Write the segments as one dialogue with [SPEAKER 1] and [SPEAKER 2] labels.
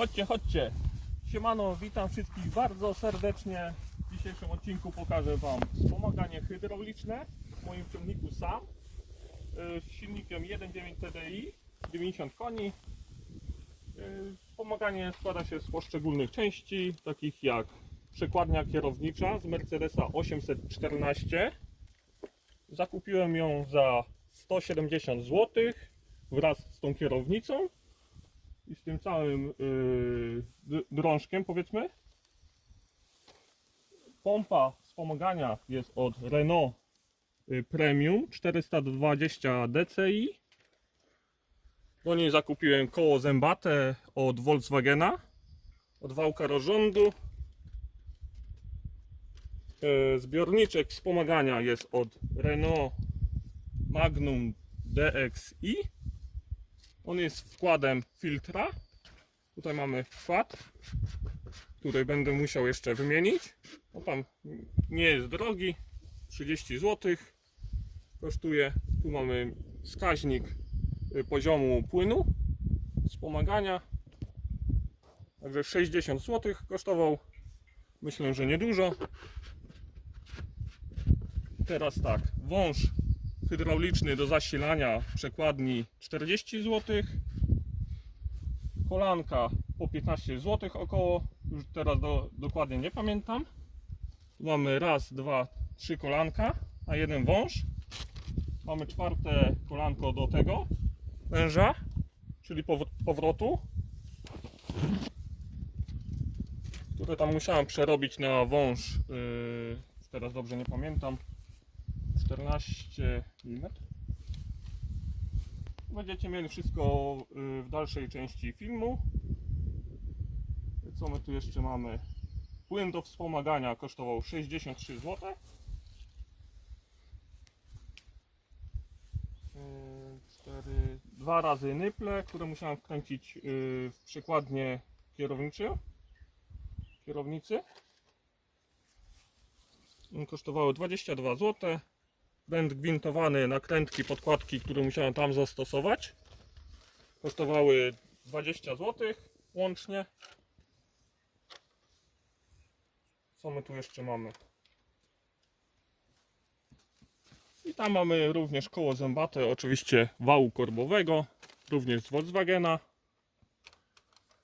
[SPEAKER 1] Chodźcie, chodźcie. Siemano, witam wszystkich bardzo serdecznie. W dzisiejszym odcinku pokażę Wam wspomaganie hydrauliczne w moim ciągniku SAM y, z silnikiem 1.9 TDI, 90 koni. Y, Wspomaganie składa się z poszczególnych części, takich jak przekładnia kierownicza z Mercedesa 814. Zakupiłem ją za 170 zł wraz z tą kierownicą i z tym całym yy, drążkiem powiedzmy. Pompa wspomagania jest od Renault y, Premium 420 DCI. Do niej zakupiłem koło zębate od Volkswagena, od wałka rozrządu. Y, Zbiorniczek wspomagania jest od Renault Magnum DXi. On jest wkładem filtra. Tutaj mamy wkład, który będę musiał jeszcze wymienić. No tam nie jest drogi, 30 zł kosztuje. Tu mamy wskaźnik y, poziomu płynu, wspomagania. Także 60 zł kosztował. Myślę, że niedużo. Teraz tak, wąż hydrauliczny do zasilania przekładni 40 zł. Kolanka po 15 zł około. Już teraz do, dokładnie nie pamiętam. Tu mamy raz, dwa, trzy kolanka, a jeden wąż. Mamy czwarte kolanko do tego węża, czyli pow- powrotu. Które tam musiałem przerobić na wąż. Yy, teraz dobrze nie pamiętam. 14 mm. Będziecie mieli wszystko y, w dalszej części filmu. Co my tu jeszcze mamy? Płyn do wspomagania kosztował 63 zł. Y, Cztery, dwa razy nyple, które musiałem wkręcić y, w przykładnie kierowniczy, kierownicy. Kosztowały 22 zł pręt gwintowany, nakrętki, podkładki, które musiałem tam zastosować. Kosztowały 20 zł łącznie. Co my tu jeszcze mamy? I tam mamy również koło zębate, oczywiście wału korbowego, również z Volkswagena.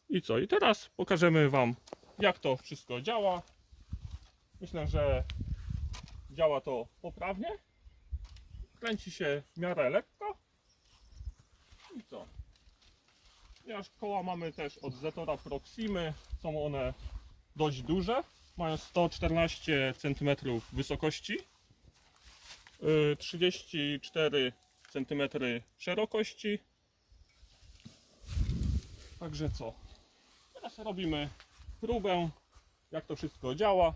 [SPEAKER 1] I co? I teraz pokażemy Wam, jak to wszystko działa. Myślę, że działa to poprawnie kręci się w miarę lekko. I co? Ponieważ koła mamy też od Zetora Proximy, są one dość duże, mają 114 cm wysokości, y, 34 cm szerokości. Także co? Teraz robimy próbę, jak to wszystko działa.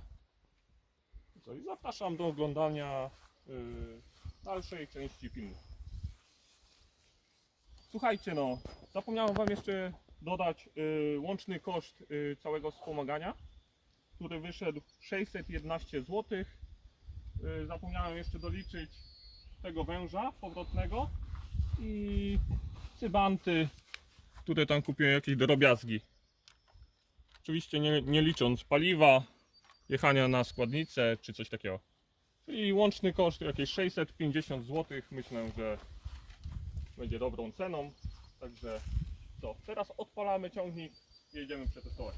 [SPEAKER 1] I zapraszam do oglądania y, dalszej części filmu. Słuchajcie, no, zapomniałem Wam jeszcze dodać y, łączny koszt y, całego wspomagania, który wyszedł 611 zł. Y, zapomniałem jeszcze doliczyć tego węża powrotnego i cybanty, które tam kupiłem, jakieś drobiazgi. Oczywiście nie, nie licząc paliwa, jechania na składnicę czy coś takiego. Czyli łączny koszt jakieś 650 zł. Myślę, że będzie dobrą ceną. Także co? Teraz odpalamy ciągnik i jedziemy przetestować.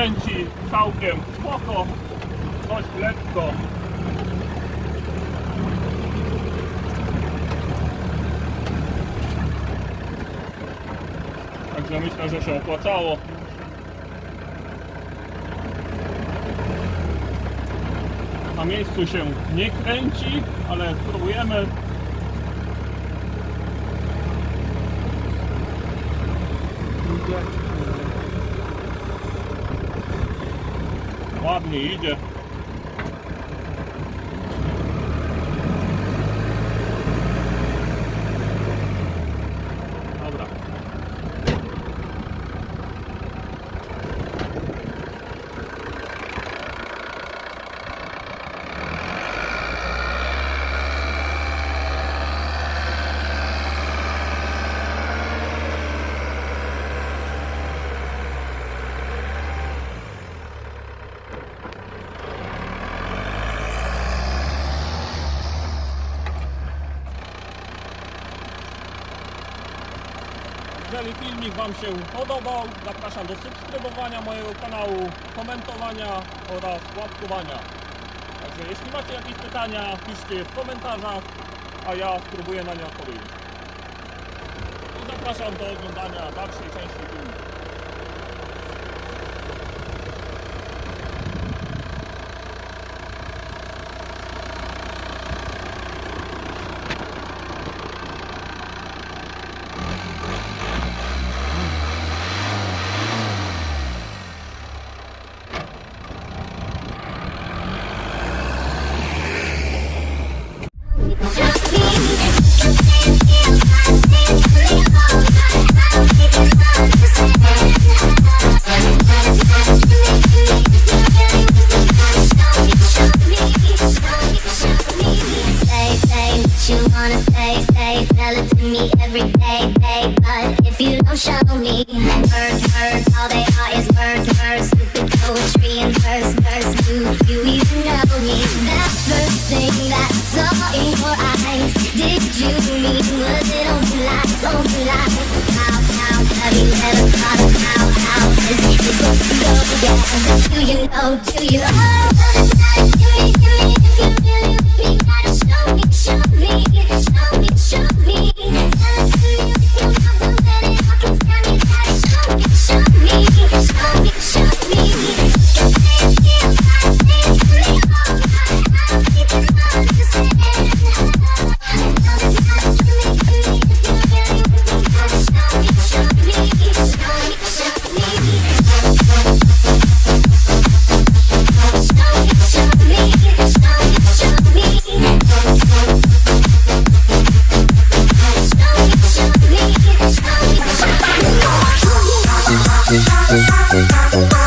[SPEAKER 1] Kręci całkiem spoko, dość lekko. Także myślę, że się opłacało. Na miejscu się nie kręci, ale spróbujemy. 你一 Jeżeli filmik Wam się podobał, zapraszam do subskrybowania mojego kanału, komentowania oraz łapkowania. Także jeśli macie jakieś pytania, piszcie je w komentarzach, a ja spróbuję na nie odpowiedzieć. I zapraszam do oglądania dalszej części filmu.
[SPEAKER 2] You wanna say, say, tell it to me every day, day. But if you don't show me words, words, all they are is words, words. Stupid poetry and verse, verse. Do you even know me? That first thing that I saw in your eyes, did you mean was it only lies, only lies? How, how have you ever thought of how, how is it supposed to go? Yeah, do you know? Do you? Oh, Bye.